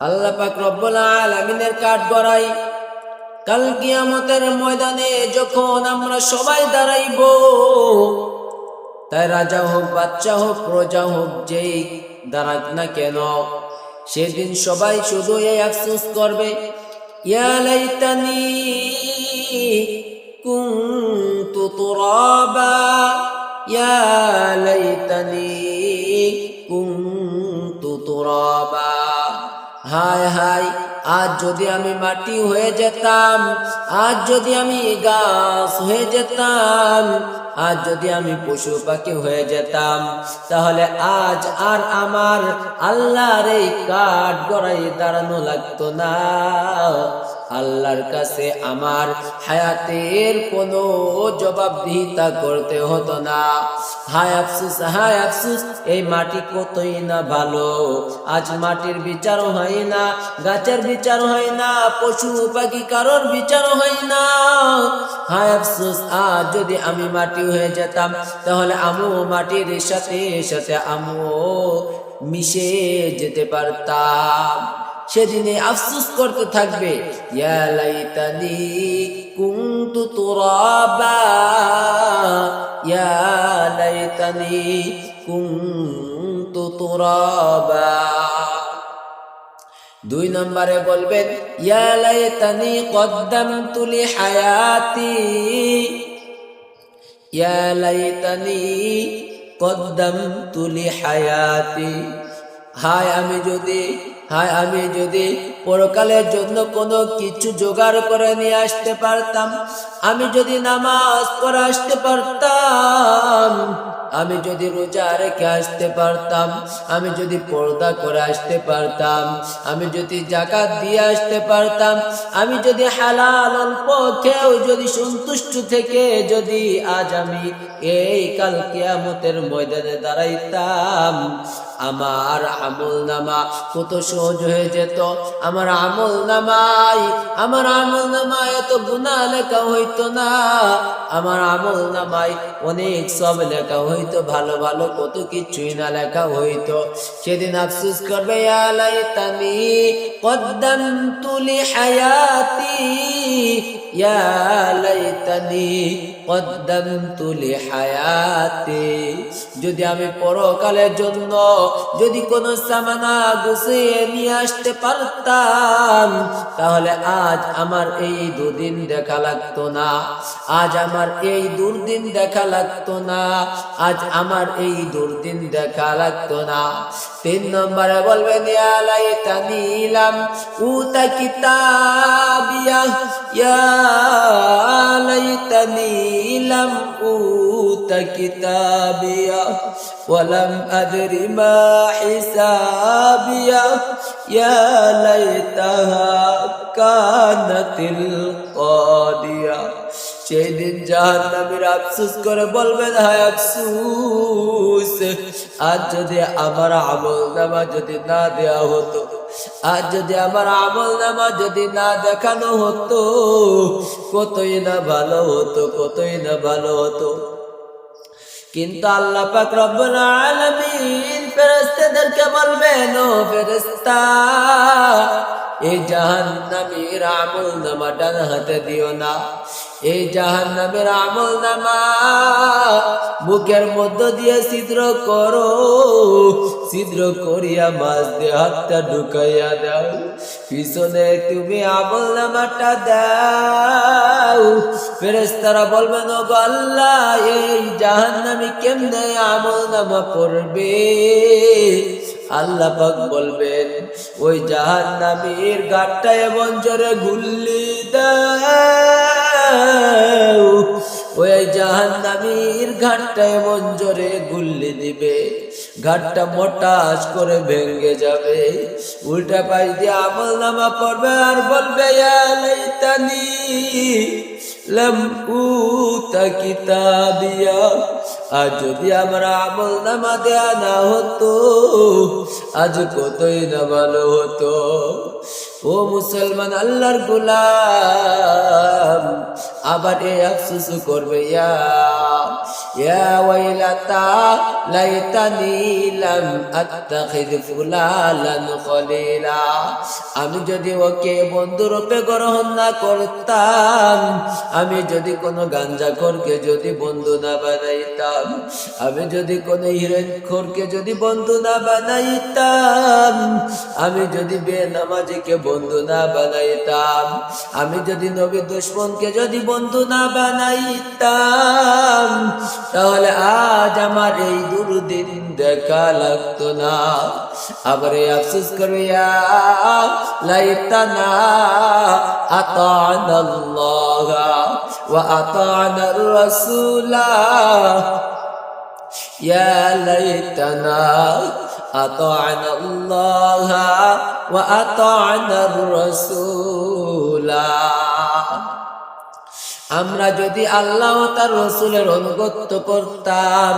আল্লাহ পাক রব্বুল আলামিনের কাঠ গড়াই। কাল কিয়ামতের ময়দানে যখন আমরা সবাই দাঁড়াইব, তাই রাজা হোক বাচ্চা হোক, প্রজা হোক, যেই দাঁড়াক না কেন, সেদিন সবাই শুধু এই আফসোস করবে, ইয়া লাইতানি কুনতু তুরাবা, ইয়া লাইতানি কুনতু তুরাবা। হায় হায়, আজ যদি আমি মাটি হয়ে যেতাম, আজ যদি আমি গাছ হয়ে যেতাম, আজ যদি আমি পশু পাখি হয়ে যেতাম, তাহলে আজ আর আমার আল্লাহর এই কাঠ গড়াই দাঁড়ানো লাগতো না। আল্লাহর কাছে আমার হায়াতের কোনো জবাবদিহিতা করতে হতো না। হায় আফসুস হায় আফসুস, এই মাটি কতই না ভালো? আজ মাটির বিচার হয় না, গাছের বিচার হয় না, পশু পাখি কারোর বিচার হয় না। হায় আফসুস, আজ যদি আমি মাটি হয়ে যেতাম, তাহলে আমু মাটির সাথে সাথে আমু মিশে যেতে পারতাম। সেদিনে আফসুস করতে থাকবে, ইয়া লাইতানি কুনতু তুরাবা, ইয়া লাইতানি কুনতু তুরাবা। দুই নম্বরে বলবেন, ইয়া লাইতানি কদ্দামতু লি হায়াতি ইয়া লাইতানি কদ্দামতু লি হায়াতি হায় আমি যদি, হায় আমি যদি পরকালের জন্য কোনো কিছু জোগাড় করে নিয়ে আসতে পারতাম, আমি যদি নামাজ পড়ে আসতে পারতাম, আমি যদি রোজা রেখে আসতে পারতাম, আমি যদি পর্দা করে আসতে পারতাম, আমি যদি জাকাত দিয়ে আসতে পারতাম, আমি যদি হালাল অল্প খেয়েও যদি সন্তুষ্ট থেকে যদি আজ আমি এই কাল কিয়ামতের ময়দানে দাঁড়াইতাম আমার আমল নামা কত সহজ হয়ে যেত। আমার আমল নামাই আমার আমল নামায় এত গুণা লেখা হইতো না। আমার আমল নামাই অনেক সব লেখা হইতো, ভালো ভালো কত কিছুই না লেখা হইতো। সেদিন আফসুস করবে আলাই তানি কদ্দাম তুলি হায়াতি ইয়া লাইতানি কদ্দামতু লিহায়াতি, যদি আমি পরকালের জন্য যদি কোনো সামানা গুছিয়ে নিয়ে আসতে পারতাম, তাহলে আজ আমার এই দুদিন দেখা লাগতো না। আজ আমার এই দুর্দিন দেখা লাগতো না। আজ আমার এই দুর্দিন দেখা লাগতো না। তিন নম্বরে বলবেন, ইয়া লাইতানি লাম উতা কিতাবিয়া, ইয়া ليتني لم أوت كتابيا ولم أدر ما حسابيا يا ليتها كانت القاضية সেই দিন জাহান নামের আফসুস করে বলবেন হায় আফসুস আজ যদি আমার আমল নামা যদি না দেয়া হতো আজ যদি আমার আমল নামা যদি না দেখানো হতো, কতই না ভালো হতো, কতই না ভালো হতো। কিন্তু আল্লাহ পাক রব্বুল আলামিন ফেরেশতাদেরকে বলবেন, ও ফেরেশতা, এই জাহান্নামীর আমল নামা ডান হাতে দিও না। এই জাহান নামের আমল নামা বুকের মধ্য দিয়ে ছিদ্র করো, ছিদ্র করিয়া মাছ দিয়ে হাতটা ঢুকাইয়া দাও। পিছনে তুমি আমল নামাটা দাও। ফেরেস্তারা বলবেন ও আল্লাহ, এই জাহান নামি কেমনে আমল নামা পড়বে আল্লাহ পাক বলবেন, ওই জাহান নামের গাটটা এমন জোরে ঘুল্লি দাও। ওই জাহান নামের ঘাটটা এমন জোরে গুল্লি দিবে, ঘাটটা মোটাস করে ভেঙে যাবে। উল্টা পাশ দিয়ে আমল নামা পড়বে আর বলবে লম উতা কিতাবিয়া আজ যদি আমার আমল নামা দেয়া না হতো, আজ কতই না ভালো হতো। ও মুসলমান, আল্লাহর গোলাম, আবার এ আফসুস করবে, ইয়া ইয়া ওয়াইলাতা লাইতানি লাম আত্তাখিদ ফুলালান খলিলা আমি যদি ওকে বন্ধুরূপে গ্রহণ না করতাম, আমি যদি কোনো গাঞ্জাখোরকে যদি বন্ধু না বানাইতাম, আমি যদি কোনো হিরেনখোরকে যদি বন্ধু না বানাইতাম আমি যদি বে নামাজিকে বন্ধু না বানাইতাম, আমি যদি নবী দুশ্মনকে যদি বন্ধু না বানাইতাম, তাহলে আজ আমার এই দুরুদিন দেখা লাগতো না। আবার আফসোস করিয়া লাইতানা আতানাল্লাহা ওয়া আতানার রাসূলা। ইয়া লাইতানা أطعنا الله وأطعنا الرسول আমরা যদি আল্লাহ ও তার রসুলের অনুগত্য করতাম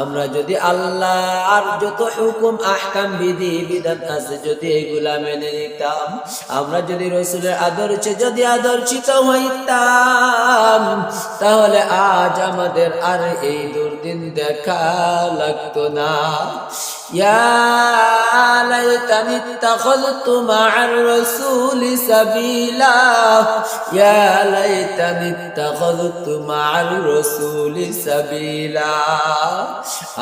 আমরা যদি আল্লাহ আর যত হুকুম আহকাম বিধি বিধান আছে যদি এগুলা মেনে নিতাম আমরা যদি রসুলের আদর্শে যদি আদর্শিত হইতাম তাহলে আজ আমাদের আর এই দুর্দিন দেখা লাগতো না يا ليتني اتخذت مع الرسول سبيلا يا ليتني اتخذت مع الرسول سبيلا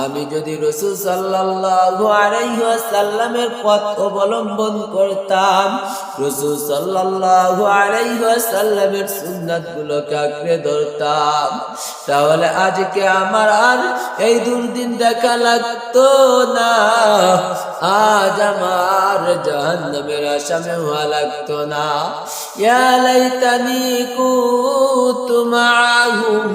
আমি যদি রসুল সাল্লাল্লাহু আলাইহি ওয়াসাল্লামের পথ অবলম্বন করতাম রসুল সাল্লাল্লাহু আলাইহি ওয়াসাল্লামের সুন্নাতগুলোকে আঁকড়ে ধরতাম তাহলে আজকে আমার আর এই দুর্দিন দেখা লাগতো না আজ আমার জাহান্নামের আসামে হওয়া লাগতো না। ইয়া লাইতানি কুতু মাআহুম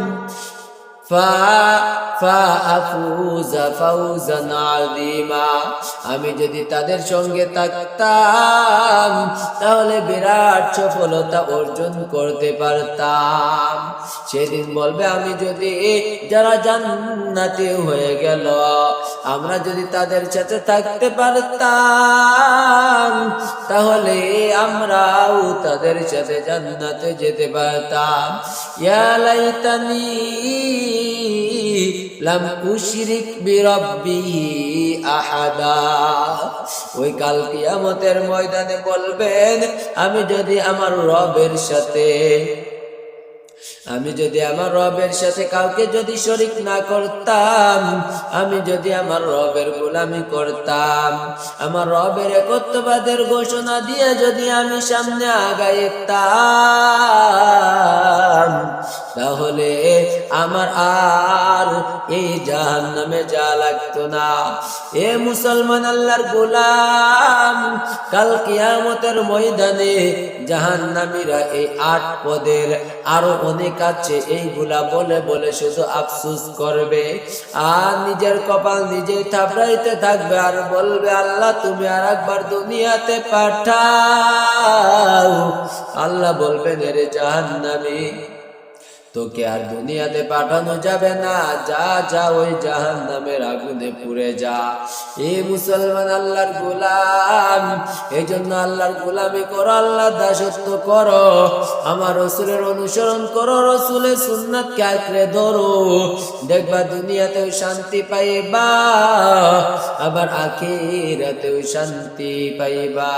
আমি যদি তাদের সঙ্গে থাকতাম, তাহলে বিরাট সফলতা অর্জন করতে পারতাম। সেদিন বলবে, আমি যদি যারা জান্নাতি হয়ে গেল আমরা যদি তাদের সাথে থাকতে পারতাম, তাহলে আমরাও তাদের সাথে জান্নাতে যেতে পারতাম। ইয়া লাইতানি, লাম উশরিক বিরাব্বিহি আহাদা। ওই কাল কিয়ামতের ময়দানে বলবেন, আমি যদি আমার রবের সাথে আমি যদি আমার রবের সাথে কাউকে যদি শরিক না করতাম, আমি যদি আমার রবের গোলামি করতাম, আমার রবের একত্ববাদের ঘোষণা দিয়ে যদি আমি সামনে আগাইতাম তাহলে আমার আর এই জাহান নামে যা লাগতো না। এ মুসলমান আল্লাহর গোলাম। কাল কিয়ামতের ময়দানে জাহান নামীরা এই আট পদের আরও অনেক আছে। এইগুলা বলে বলে শুধু আফসুস করবে। আর নিজের কপাল নিজেই থাপড়াইতে থাকবে আর বলবে, আল্লাহ, তুমি আর একবার দুনিয়াতে পাঠাও। আল্লাহ বলবেন, এরে জাহান্নামী তোকে আর দুনিয়াতে পাঠানো যাবে না। যা যা, ওই জাহান নামের আগুনে পুড়ে যা। এ মুসলমান আল্লাহর গোলাম এই জন্য আল্লাহর গোলামি করো আল্লাহ দাসত্ব করো। আমার রসুলের অনুসরণ করো, রসুলের সুন্নাতকে আঁকড়ে ধরো। দেখবা দুনিয়াতেও শান্তি পাইবা, আবার আখিরাতেও শান্তি পাইবা।